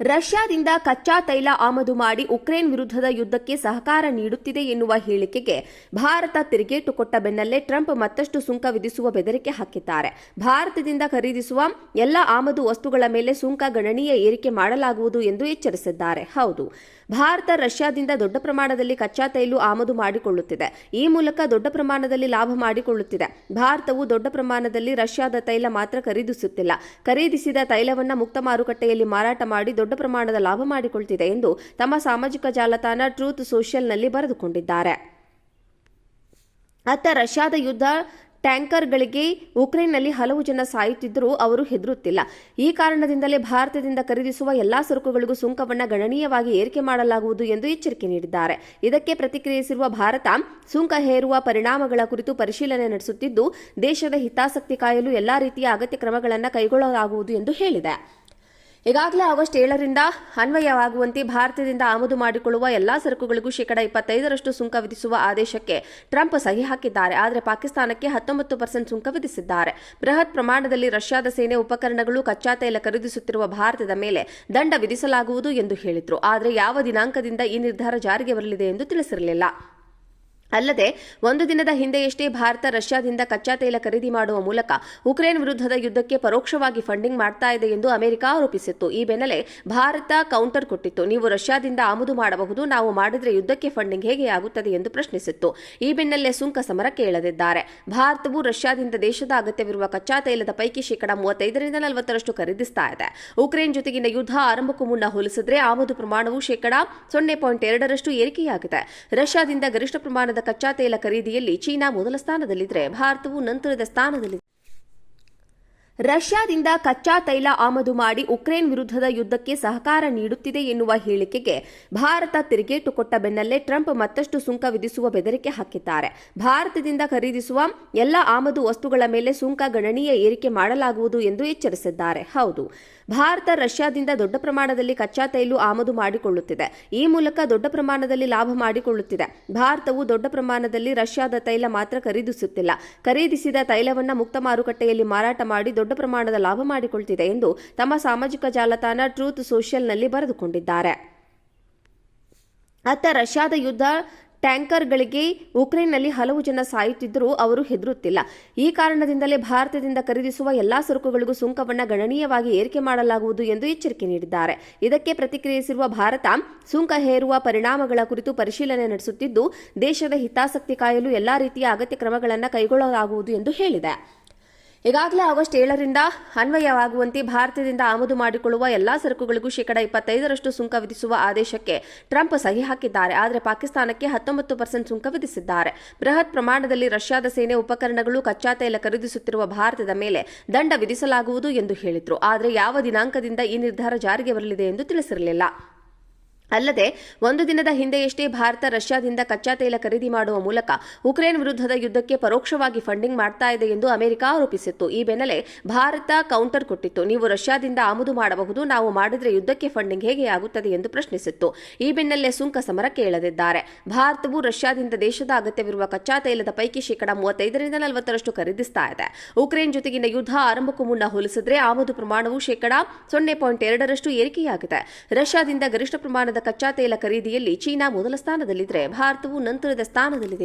ರಷ್ಯಾದಿಂದ ಕಚ್ಚಾ ತೈಲ ಆಮದು ಮಾಡಿ ಉಕ್ರೇನ್ ವಿರುದ್ಧದ ಯುದ್ಧಕ್ಕೆ ಸಹಕಾರ ನೀಡುತ್ತಿದೆ ಎನ್ನುವ ಹೇಳಿಕೆಗೆ ಭಾರತ ತಿರುಗೇಟು ಕೊಟ್ಟ ಬೆನ್ನಲ್ಲೇ ಟ್ರಂಪ್ ಮತ್ತಷ್ಟು ಸುಂಕ ವಿಧಿಸುವ ಬೆದರಿಕೆ ಹಾಕಿದ್ದಾರೆ. ಭಾರತದಿಂದ ಖರೀದಿಸುವ ಎಲ್ಲ ಆಮದು ವಸ್ತುಗಳ ಮೇಲೆ ಸುಂಕ ಗಣನೀಯ ಏರಿಕೆ ಮಾಡಲಾಗುವುದು ಎಂದು ಎಚ್ಚರಿಸಿದ್ದಾರೆ. ಹೌದು, ಭಾರತ ರಷ್ಯಾದಿಂದ ದೊಡ್ಡ ಪ್ರಮಾಣದಲ್ಲಿ ಕಚ್ಚಾ ತೈಲ ಆಮದು ಮಾಡಿಕೊಳ್ಳುತ್ತಿದೆ. ಈ ಮೂಲಕ ದೊಡ್ಡ ಪ್ರಮಾಣದಲ್ಲಿ ಲಾಭ ಮಾಡಿಕೊಳ್ಳುತ್ತಿದೆ. ಭಾರತವು ದೊಡ್ಡ ಪ್ರಮಾಣದಲ್ಲಿ ರಷ್ಯಾದ ತೈಲ ಮಾತ್ರ ಖರೀದಿಸುತ್ತಿಲ್ಲ. ಖರೀದಿಸಿದ ತೈಲವನ್ನು ಮುಕ್ತ ಮಾರುಕಟ್ಟೆಯಲ್ಲಿ ಮಾರಾಟ ಮಾಡಿ ದೊಡ್ಡ ಪ್ರಮಾಣದ ಲಾಭ ಮಾಡಿಕೊಳ್ತಿದೆ ಎಂದು ತಮ್ಮ ಸಾಮಾಜಿಕ ಜಾಲತಾಣ ಟ್ರೂತ್ ಸೋಷಿಯಲ್ನಲ್ಲಿ ಬರೆದುಕೊಂಡಿದ್ದಾರೆ. ಅತ್ತ ರಷ್ಯಾದ ಯುದ್ಧ ಟ್ಯಾಂಕರ್ಗಳಿಗೆ ಉಕ್ರೇನ್ನಲ್ಲಿ ಹಲವು ಜನ ಸಾಯುತ್ತಿದ್ದರೂ ಅವರು ಹೆದರುತ್ತಿಲ್ಲ. ಈ ಕಾರಣದಿಂದಲೇ ಭಾರತದಿಂದ ಖರೀದಿಸುವ ಎಲ್ಲಾ ಸರಕುಗಳಿಗೂ ಸುಂಕವನ್ನು ಗಣನೀಯವಾಗಿ ಏರಿಕೆ ಮಾಡಲಾಗುವುದು ಎಂದು ಎಚ್ಚರಿಕೆ ನೀಡಿದ್ದಾರೆ. ಇದಕ್ಕೆ ಪ್ರತಿಕ್ರಿಯಿಸಿರುವ ಭಾರತ, ಸುಂಕ ಹೇರುವ ಪರಿಣಾಮಗಳ ಕುರಿತು ಪರಿಶೀಲನೆ ನಡೆಸುತ್ತಿದ್ದು, ದೇಶದ ಹಿತಾಸಕ್ತಿ ಕಾಯಲು ಎಲ್ಲಾ ರೀತಿಯ ಅಗತ್ಯ ಕ್ರಮಗಳನ್ನು ಕೈಗೊಳ್ಳಲಾಗುವುದು ಎಂದು ಹೇಳಿದೆ. ಈಗಾಗಲೇ ಆಗಸ್ಟ್ ಏಳರಿಂದ ಅನ್ವಯವಾಗುವಂತೆ ಭಾರತದಿಂದ ಆಮದು ಮಾಡಿಕೊಳ್ಳುವ ಎಲ್ಲಾ ಸರಕುಗಳಿಗೂ ಶೇಕಡಾ ಇಪ್ಪತ್ತೈದರಷ್ಟು ಸುಂಕ ವಿಧಿಸುವ ಆದೇಶಕ್ಕೆ ಟ್ರಂಪ್ ಸಹಿ ಹಾಕಿದ್ದಾರೆ. ಆದರೆ ಪಾಕಿಸ್ತಾನಕ್ಕೆ ಹತ್ತೊಂಬತ್ತು ಪರ್ಸೆಂಟ್ ಸುಂಕ ವಿಧಿಸಿದ್ದಾರೆ. ಬೃಹತ್ ಪ್ರಮಾಣದಲ್ಲಿ ರಷ್ಯಾದ ಸೇನೆ ಉಪಕರಣಗಳು ಕಚ್ಚಾ ತೈಲ ಖರೀದಿಸುತ್ತಿರುವ ಭಾರತದ ಮೇಲೆ ದಂಡ ವಿಧಿಸಲಾಗುವುದು ಎಂದು ಹೇಳಿದ್ರು. ಆದರೆ ಯಾವ ದಿನಾಂಕದಿಂದ ಈ ನಿರ್ಧಾರ ಜಾರಿಗೆ ಬರಲಿದೆ ಎಂದು ತಿಳಿಸಿರಲಿಲ್ಲ. ಅಲ್ಲದೆ, ಒಂದು ದಿನದ ಹಿಂದೆಯಷ್ಟೇ ಭಾರತ ರಷ್ಯಾದಿಂದ ಕಚ್ಚಾ ತೈಲ ಖರೀದಿ ಮಾಡುವ ಮೂಲಕ ಉಕ್ರೇನ್ ವಿರುದ್ಧದ ಯುದ್ಧಕ್ಕೆ ಪರೋಕ್ಷವಾಗಿ ಫಂಡಿಂಗ್ ಮಾಡ್ತಾ ಇದೆ ಎಂದು ಅಮೆರಿಕ ಆರೋಪಿಸಿತ್ತು. ಈ ಬೆನ್ನಲ್ಲೇ ಭಾರತ ಕೌಂಟರ್ ಕೊಟ್ಟಿತ್ತು. ನೀವು ರಷ್ಯಾದಿಂದ ಆಮದು ಮಾಡಬಹುದು, ನಾವು ಮಾಡಿದರೆ ಯುದ್ಧಕ್ಕೆ ಫಂಡಿಂಗ್ ಹೇಗೆ ಆಗುತ್ತದೆ ಎಂದು ಪ್ರಶ್ನಿಸಿತ್ತು. ಈ ಬೆನ್ನಲ್ಲೇ ಸುಂಕ ಸಮರಕ್ಕೆ ಕೇಳದಿದ್ದಾರೆ ಭಾರತವು ರಷ್ಯಾದಿಂದ ದೇಶದ ಅಗತ್ಯವಿರುವ ಕಚ್ಚಾ ತೈಲದ ಪೈಕಿ ಶೇಕಡಾ ಮೂವತ್ತೈದರಿಂದ ನಲವತ್ತರಷ್ಟು ಖರೀದಿಸ್ತಾ ಇದೆ. ಉಕ್ರೇನ್ ಜೊತೆಗಿನ ಯುದ್ಧ ಆರಂಭಕ್ಕೂ ಮುನ್ನ ಹೋಲಿಸಿದ್ರೆ ಆಮದು ಪ್ರಮಾಣವು ಶೇಕಡಾ ಸೊನ್ನೆ ಪಾಯಿಂಟ್ ಎರಡರಷ್ಟು ಏರಿಕೆಯಾಗಿದೆ. ರಷ್ಯಾದಿಂದ ಗರಿಷ್ಠ ಪ್ರಮಾಣದ ಕಚ್ಚಾ ತೈಲ ಖರೀದಿಯಲ್ಲಿ ಚೀನಾ ಮೊದಲ ಸ್ಥಾನದಲ್ಲಿದ್ದರೆ ಭಾರತವು ನಂತರದ ಸ್ಥಾನದಲ್ಲಿದೆ. ರಷ್ಯಾದಿಂದ ಕಚ್ಚಾ ತೈಲ ಆಮದು ಮಾಡಿ ಉಕ್ರೇನ್ ವಿರುದ್ಧದ ಯುದ್ಧಕ್ಕೆ ಸಹಕಾರ ನೀಡುತ್ತಿದೆ ಎನ್ನುವ ಹೇಳಿಕೆಗೆ ಭಾರತ ತಿರುಗೇಟು ಕೊಟ್ಟ ಬೆನ್ನಲ್ಲೇ ಟ್ರಂಪ್ ಮತ್ತಷ್ಟು ಸುಂಕ ವಿಧಿಸುವ ಬೆದರಿಕೆ ಹಾಕಿದ್ದಾರೆ. ಭಾರತದಿಂದ ಖರೀದಿಸುವ ಎಲ್ಲ ಆಮದು ವಸ್ತುಗಳ ಮೇಲೆ ಸುಂಕ ಗಣನೀಯ ಏರಿಕೆ ಮಾಡಲಾಗುವುದು ಎಂದು ಎಚ್ಚರಿಸಿದ್ದಾರೆ. ಹೌದು, ಭಾರತ ರಷ್ಯಾದಿಂದ ದೊಡ್ಡ ಪ್ರಮಾಣದಲ್ಲಿ ಕಚ್ಚಾ ತೈಲು ಆಮದು ಮಾಡಿಕೊಳ್ಳುತ್ತಿದೆ. ಈ ಮೂಲಕ ದೊಡ್ಡ ಪ್ರಮಾಣದಲ್ಲಿ ಲಾಭ ಮಾಡಿಕೊಳ್ಳುತ್ತಿದೆ. ಭಾರತವು ದೊಡ್ಡ ಪ್ರಮಾಣದಲ್ಲಿ ರಷ್ಯಾದ ತೈಲ ಮಾತ್ರ ಖರೀದಿಸುತ್ತಿಲ್ಲ. ಖರೀದಿಸಿದ ತೈಲವನ್ನು ಮುಕ್ತ ಮಾರುಕಟ್ಟೆಯಲ್ಲಿ ಮಾರಾಟ ಮಾಡಿ ದೊಡ್ಡ ಪ್ರಮಾಣದ ಲಾಭ ಮಾಡಿಕೊಳ್ತಿದೆ ಎಂದು ತಮ್ಮ ಸಾಮಾಜಿಕ ಜಾಲತಾಣ ಟ್ರೂತ್ ಸೋಷಿಯಲ್ನಲ್ಲಿ ಬರೆದುಕೊಂಡಿದ್ದಾರೆ. ಅತ್ತ ರಷ್ಯಾದ ಯುದ್ಧ ಟ್ಯಾಂಕರ್ಗಳಿಗೆ ಉಕ್ರೇನ್ನಲ್ಲಿ ಹಲವು ಜನ ಸಾಯುತ್ತಿದ್ದರೂ ಅವರು ಹೆದರುತ್ತಿಲ್ಲ. ಈ ಕಾರಣದಿಂದಲೇ ಭಾರತದಿಂದ ಖರೀದಿಸುವ ಎಲ್ಲಾ ಸರಕುಗಳಿಗೂ ಸುಂಕವನ್ನು ಗಣನೀಯವಾಗಿ ಏರಿಕೆ ಮಾಡಲಾಗುವುದು ಎಂದು ಎಚ್ಚರಿಕೆ ನೀಡಿದ್ದಾರೆ. ಇದಕ್ಕೆ ಪ್ರತಿಕ್ರಿಯಿಸಿರುವ ಭಾರತ, ಸುಂಕ ಹೇರುವ ಪರಿಣಾಮಗಳ ಕುರಿತು ಪರಿಶೀಲನೆ ನಡೆಸುತ್ತಿದ್ದು, ದೇಶದ ಹಿತಾಸಕ್ತಿ ಕಾಯಲು ಎಲ್ಲಾ ರೀತಿಯ ಅಗತ್ಯ ಕ್ರಮಗಳನ್ನು ಕೈಗೊಳ್ಳಲಾಗುವುದು ಎಂದು ಹೇಳಿದೆ. ಈಗಾಗಲೇ ಆಗಸ್ಟ್ ಏಳರಿಂದ ಅನ್ವಯವಾಗುವಂತೆ ಭಾರತದಿಂದ ಆಮದು ಮಾಡಿಕೊಳ್ಳುವ ಎಲ್ಲಾ ಸರಕುಗಳಿಗೂ ಶೇಕಡಾ ಇಪ್ಪತ್ತೈದರಷ್ಟು ಸುಂಕ ವಿಧಿಸುವ ಆದೇಶಕ್ಕೆ ಟ್ರಂಪ್ ಸಹಿ ಹಾಕಿದ್ದಾರೆ. ಆದರೆ ಪಾಕಿಸ್ತಾನಕ್ಕೆ ಹತ್ತೊಂಬತ್ತು ಪರ್ಸೆಂಟ್ ಸುಂಕ ವಿಧಿಸಿದ್ದಾರೆ. ಬೃಹತ್ ಪ್ರಮಾಣದಲ್ಲಿ ರಷ್ಯಾದ ಸೇನೆ ಉಪಕರಣಗಳು ಕಚ್ಚಾ ತೈಲ ಖರೀದಿಸುತ್ತಿರುವ ಭಾರತದ ಮೇಲೆ ದಂಡ ವಿಧಿಸಲಾಗುವುದು ಎಂದು ಹೇಳಿದ್ರು. ಆದರೆ ಯಾವ ದಿನಾಂಕದಿಂದ ಈ ನಿರ್ಧಾರ ಜಾರಿಗೆ ಬರಲಿದೆ ಎಂದು ತಿಳಿಸಿರಲಿಲ್ಲ. ಅಲ್ಲದೆ, ಒಂದು ದಿನದ ಹಿಂದೆಯಷ್ಟೇ ಭಾರತ ರಷ್ಯಾದಿಂದ ಕಚ್ಚಾ ತೈಲ ಖರೀದಿ ಮಾಡುವ ಮೂಲಕ ಉಕ್ರೇನ್ ವಿರುದ್ಧದ ಯುದ್ಧಕ್ಕೆ ಪರೋಕ್ಷವಾಗಿ ಫಂಡಿಂಗ್ ಮಾಡ್ತಾ ಇದೆ ಎಂದು ಅಮೆರಿಕ ಆರೋಪಿಸಿತ್ತು. ಈ ಬೆನ್ನಲ್ಲೇ ಭಾರತ ಕೌಂಟರ್ ಕೊಟ್ಟಿತ್ತು. ನೀವು ರಷ್ಯಾದಿಂದ ಆಮದು ಮಾಡಬಹುದು, ನಾವು ಮಾಡಿದರೆ ಯುದ್ಧಕ್ಕೆ ಫಂಡಿಂಗ್ ಹೇಗೆ ಆಗುತ್ತದೆ ಎಂದು ಪ್ರಶ್ನಿಸಿತ್ತು. ಈ ಬೆನ್ನಲ್ಲೇ ಸುಂಕ ಸಮರಕ್ಕೆ ಕೇಳದಿದ್ದಾರೆ ಭಾರತವು ರಷ್ಯಾದಿಂದ ದೇಶದ ಅಗತ್ಯವಿರುವ ಕಚ್ಚಾ ತೈಲದ ಪೈಕಿ ಶೇಕಡಾ ಮೂವತ್ತೈದರಿಂದ ನಲವತ್ತರಷ್ಟು ಖರೀದಿಸ್ತಾ ಇದೆ. ಉಕ್ರೇನ್ ಜೊತೆಗಿನ ಯುದ್ಧ ಆರಂಭಕ್ಕೂ ಮುನ್ನ ಹೋಲಿಸಿದ್ರೆ ಆಮದು ಪ್ರಮಾಣವು ಶೇಕಡಾ ಸೊನ್ನೆ ಪಾಯಿಂಟ್ ಎರಡರಷ್ಟು ಏರಿಕೆಯಾಗಿದೆ. ರಷ್ಯಾದಿಂದ ಗರಿಷ್ಠ ಪ್ರಮಾಣದ ಕಚ್ಚಾ ತೈಲ ಖರೀದಿಯಲ್ಲಿ ಚೀನಾ ಮೊದಲ ಸ್ಥಾನದಲ್ಲಿದ್ದರೆ ಭಾರತವು ನಂತರದ ಸ್ಥಾನದಲ್ಲಿದೆ.